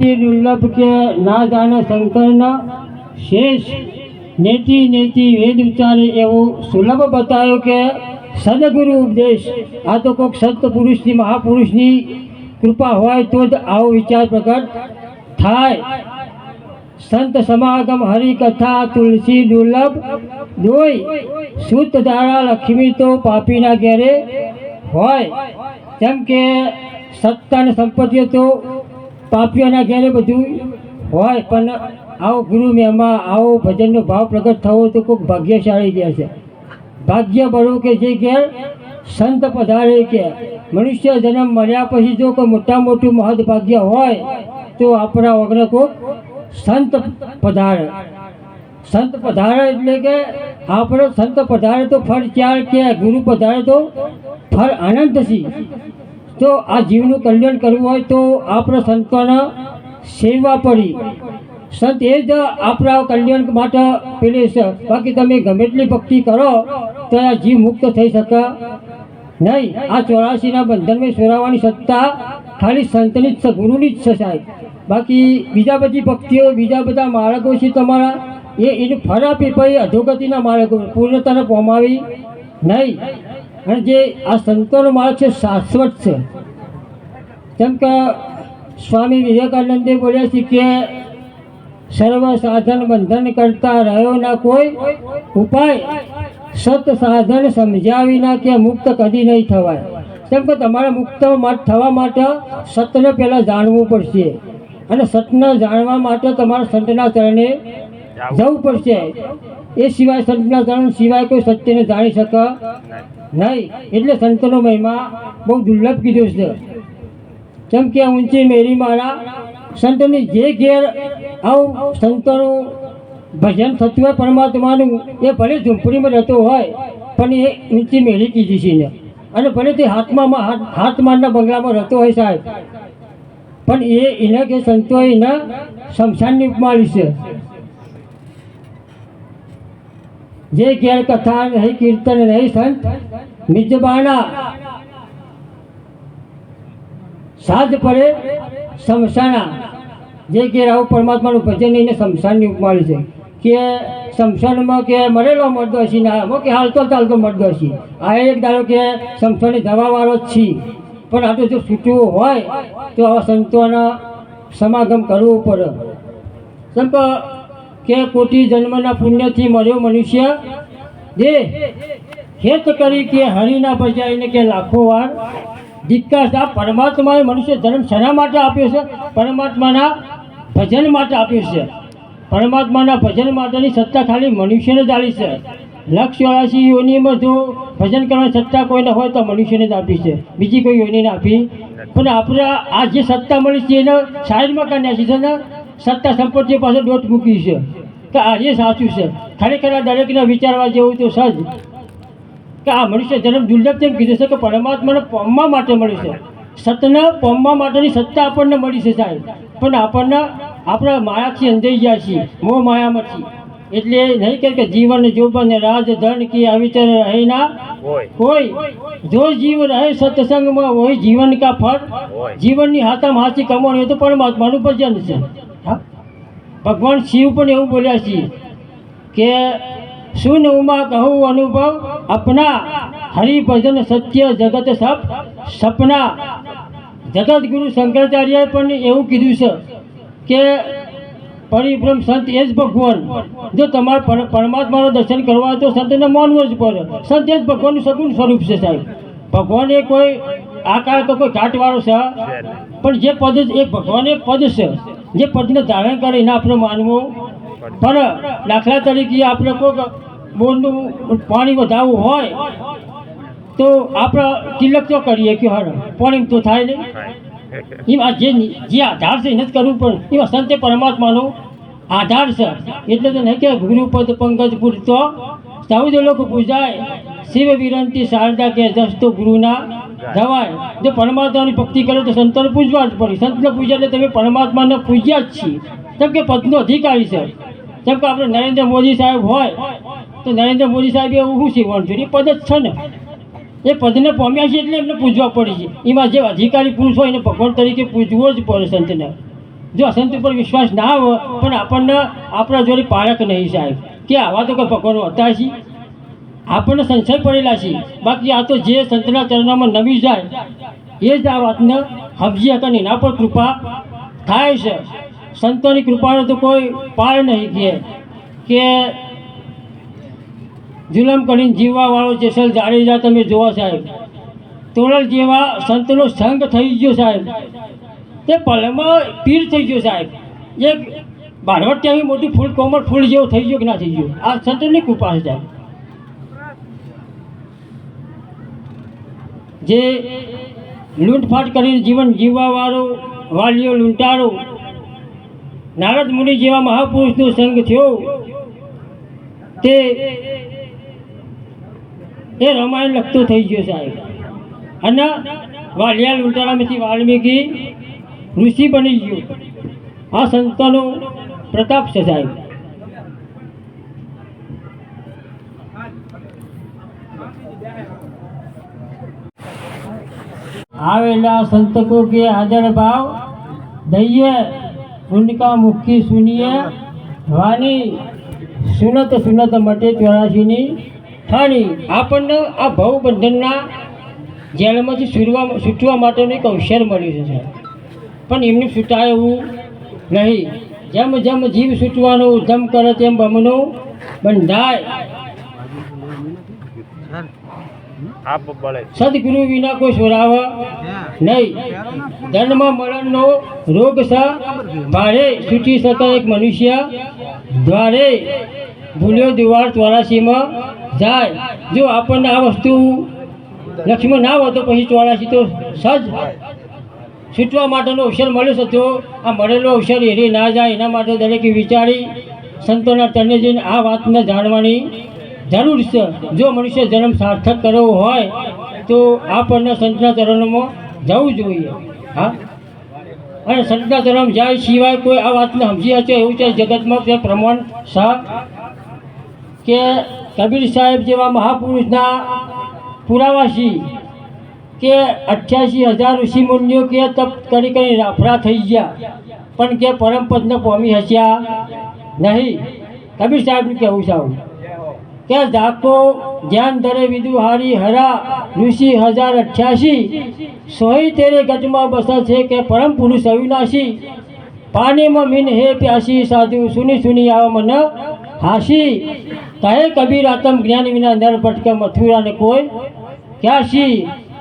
તે દુર્લભ કે ના જાણે શંકરના શેષ નેતિ નેતિ વેદ ઉચ્ચારે એવું સુલભ બતાવ્યું કે સદગુરુ ઉપદેશ આ તો કોઈક સંત પુરુષની મહાપુરુષની કૃપા હોય તો જ આવો વિચાર પ્રગટ થાય સંત સમાગમ હરિકથા તુલસી દુર્લભ દોય શુદ્ધ ધારા લક્ષ્મી તો પાપીના ઘેરે હોય જેમ કે સત્તા અને સંપત્તિઓ તો પાપીઓના ઘેરે બધું હોય, પણ આવો ગુરુ મેમાં આવો ભજનનો ભાવ પ્રગટ થવો તો કોઈક ભાગ્યશાળી કહે છે. ભાગ્ય બળવું કે જે ઘેર સંત પધારે કે મનુષ્ય જન્મ મળ્યા પછી જો કોઈ મોટા મોટું મહદ ભાગ્ય હોય તો આપણા વગર કોઈક સંત પધારે. સંત પધારે એટલે કે આપણો સંત પધારે તો ફળ ચાર કે ગુરુ પધારે તો ફળ આનંદથી તો આ જીવનું કલ્યાણ કરવું હોય તો આપણા સંતોના સેવા પડી. સંત એ જ આપણા કલ્યાણ માટે પેલી છે. બાકી તમે ગમે એટલી ભક્તિ કરો, તો આ જીવ મુક્ત થઈ શકે નહીં. આ ચોરાસીના બંધનમાં સોરાવાની સત્તા ખાલી સંતની જ છે, ગુરુની જ છે સાહેબ. બાકી બીજા બધી ભક્તિઓ, બીજા બધા માર્ગો છે તમારા, એ એનું આપી પછી અધોગતિના માર્ગો પૂર્ણતાને પમાવી નહીં. અને જે આ સંતોનો માર્ગ છે શાશ્વત છે. જેમ કે સ્વામી વિવેકાનંદે બોલ્યા છે કે સર્વ સાધન બંધન કરતા રહ્યો ના કોઈ ઉપાય. સત સાધન સમજાવી ના કે મુક્ત કદી નહીં થવાય. કેમ કે તમારે મુક્ત થવા માટે સતને પહેલાં જાણવું પડશે. અને સતને જાણવા માટે તમારે સંતના ચરણે જવું. પડશે. એ સિવાય સંતના ચરણ સિવાય કોઈ સત્યને જાણી શકે નહીં, એટલે સંતનો મહિમા બહુ દુર્લભ કીધું છે. કેમ કે ઊંચી મેરી મારા સંતની જે ઘેર આવું સંતોનું ભજન થતું હોય, પરમાત્માનું, એ ભલે ઝૂંપડીમાં રહેતો હોય, પણ એ ઊંચી મેરી કીધી છે ને અને ભલે તે હાથમાં હાથ હાથમારના બંગલામાં રહેતો હોય સાહેબ, પણ એ એને કે સંતોએ એના શમશાનની ઉપમાળી છે. જે ઘેર કથા નહીં કીર્તન નહીં સંત મિજબાના સાજ પડે શમશાના. જે કે રાહુ પરમાત્માનું ભજન એને શમશાનની ઉપમાળી છે. કે શમશાનમાં કે મરેલો મળતો હશે ના એમાં કે હાલતો ચાલતો મળતો હશે આ એક દાડો કે શમશાની દવાવાળો જ છી. પણ આ તો જો છૂટવું હોય, તો આવા સંતોના સમાગમ કરવું પડે. જેમ કે કોટી જન્મના પુણ્યથી મળ્યો મનુષ્ય? જે ખેત કરી કે હરિના બજાઈને કે લાખો વાર. ધિક્કાર આ પરમાત્માએ મનુષ્ય ધર્મ શેના માટે આપ્યો છે? પરમાત્માના ભજન માટે આપ્યો છે. પરમાત્માના ભજન માટેની સત્તા ખાલી મનુષ્યને જ આવી છે. લક્ષ ચોરાશી યોનિમાં જો ભજન કરવાની સત્તા કોઈને હોય તો મનુષ્યને જ આપી છે. બીજી કોઈ યોનિને આપી. પણ આપણે આ જે સત્તા મળી છે એને સાઈડમાં કાઢ્યા છે. ને સત્તા સંપત્તિ પાસે દોટ મૂકી છે. કે આ જે સાચું છે. ખરેખર આ દરેકને વિચારવા જેવું તો સજ કે આ મનુષ્ય જન્મ દુર્લભ તેમ કીધું છે કે પરમાત્માને પમવા માટે મળ્યું છે. સતને પમવા માટેની સત્તા આપણને મળી છે સાહેબ. પણ આપણને આપણે માયાથી અંધાઈ ગયા છીએ. મોહ માયામાંથી. એટલે નહીં કહે કે જીવન જોબન રાજ ધન કી અવિચર રહે ના. કોઈ જો જીવ રહે સત્સંગમાં હોય જીવન કા ફળ. જીવનની હાથામાં હાથી કમાણી હોય તો પરમાત્માનું ભજન છે. હા? ભગવાન શિવ પણ એવું બોલ્યા છે કે શું ઉમા કહું અનુભવ? અપના હરિભજન સત્ય જગત સપ સપના. જગત ગુરુ શંકરાચાર્યએ પણ એવું કીધું છે કે પરિભ્રમ સંત એ જ ભગવાન. જો તમારે પર- પરમાત્માનું દર્શન કરવા તો સંતને માનવું જ પડે. સંત એ જ ભગવાનનું સગુણ સ્વરૂપ છે સાહેબ. ભગવાન એ કોઈ આકાર તો કોઈ ઘાટવાળો છે. પણ જે પદ એ ભગવાન એ પદ છે. જે પદને ધારણ કરીને આપણે માનવું, પણ દાખલા તરીકે આપણે કોઈક બોરનું પાણી વધારવું હોય, તો આપણે તિલક તો કરીએ કે હર, પાણી તો થાય નહીં. એમાં જે જે આધાર છે એને જ કરવું પડે. એમાં સંતે પરમાત્માનો આધાર છે. એટલે તો નહીં કે ગુરુપદ, પંકજ પૂરતો ચૌદ લોકો પૂજાય શિવ વિરંતી, શારદા કે જસ્તો ગુરુના ધવાય જો પરમાત્માની ભક્તિ કરે તો સંતોને પૂજવા જ પડે. સંતને પૂજ્યા એટલે તમે પરમાત્માને પૂજ્યા જ છીએ. કેમ કે પદનો અધિકારી છે. કેમ કે આપણે નરેન્દ્ર મોદી સાહેબ હોય, તો નરેન્દ્ર મોદી સાહેબ એવું શું શીખવાનું જોઈએ એ પદ જ છે ને. એ પદને પામ્યા છે એટલે એમને પૂજવા પડે છે. એમાં જે અધિકારી પુરુષ હોય એને ભગવાન તરીકે પૂજવો જ પડે સંતને. જો સંત ઉપર વિશ્વાસ ના હોય, પણ આપણને આપણા જોડે પારક નહીં સાહેબ. કે આવા તો કોઈ ભગવાન હતા છીએ આપણને સંશય પડેલા છે. બાકી આ તો જે સંતના ચરણામાં નમી જાય, એ જ આ વાતને હબજી હતા એના પર કૃપા થાય છે. સંતોની કૃપાનો તો કોઈ પાર નહીં કહે. કે જુલમ કરીને જીવવાવાળો જેસલ જાડેજા તમે જોવો સાહેબ. તોરલ જેવા સંતનો સંગ થઈ ગયો સાહેબ. તે પલમાં પીર થઈ ગયો સાહેબ. એક બારવટિયાની મોટી ફૂલ કોમળ ફૂલ જેવો થઈ ગયો કે ના થઈ ગયો? આ સંતોની કૃપા છે સાહેબ. જે લૂંટફાટ કરીને જીવન જીવવાવાળો, વાલીઓ લૂંટારો, નારદ મુનિ જેવા મહાપુરુષનો સંગ થયો. તે એ રામાયણ લખતો થઈ ગયો સાહેબ. અને વાલિયા લૂંટારામાંથી વાલ્મીકી ઋષિ બની ગયો. આ સંતોનો પ્રતાપ છે સાહેબ. આવેલા સંતકો કે આદર ભાવ દઈએ ઉનકા મુખી સુનિએ, વાની સુનત સુનત મટે ચોરાશીની થાણી આપણને આ ભવબંધનના જેલમાંથી સુરવા છૂટવા માટેનું એક અવસર મળ્યું છે પણ એમનું છૂટાય એવું નહીં. જેમ જેમ જીવ છૂટવાનો ઉદ્ધમ કરે તેમ બમનો બંધાય. આપ બળે સદગુરુ વિના કોઈ છોડાવે નહીં. જન્મ મરણનો રોગ છે ભારે છૂટી શકે એક મનુષ્ય દ્વારે ભૂલ્યો દિવાળ ચોરાસીમાં જાય. જો આપણને આ વસ્તુ લક્ષ્મણ ના હોય તો પછી ચોરાસી તો સજ છૂટવા માટેનો અવસર મળ્યો છે. તો આ મળેલો અવસર એરી ના જાય એના માટે દરેકે વિચારી સંતોના તને જઈને આ વાતને જાણવાની જરૂર છે. જો મનુષ્ય જન્મ સાર્થક કરવો હોય, તો આપણને સંતના ચરણોમાં જવું જોઈએ. હા? અને સંતના ચરણ જાય સિવાય કોઈ આ વાતને સમજી હશે એવું છે જગતમાં તે પ્રમાણ શાહ કે કબીર સાહેબ જેવા મહાપુરુષના પુરાવાસી કે અઠ્યાસી હજાર ઋષિ મુનિઓ કે તપ કરી કરી રાફડા થઈ ગયા, પણ કે પરમપદને પામી હસ્યા નહીં. કબીર સાહેબનું કહેવું છે આવું? કે ધાકો ધ્યાન ધરે વિદુહારી હરા ઋષિ હજાર અઠ્યાસી, સોહી તેરે ગજમાં બસા છે કે પરમ પુરુષ અવિનાશી. પાણીમાં મીન હે પ્યાસી સાધુ, સુની સુની આવ મન હાસી. કહે કબીર આતમ જ્ઞાન વિના નર ભટકે મથુરા ને કોઈ ક્યાસી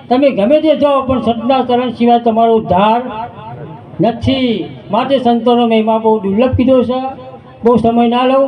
તમે ગમે તે જાઓ, પણ સદના ચરણ સિવાય તમારો ઉદ્ધાર નથી. માટે સંતોનો મહિમા બહુ દુર્લભ કીધો છે. બહુ સમય ના લઉં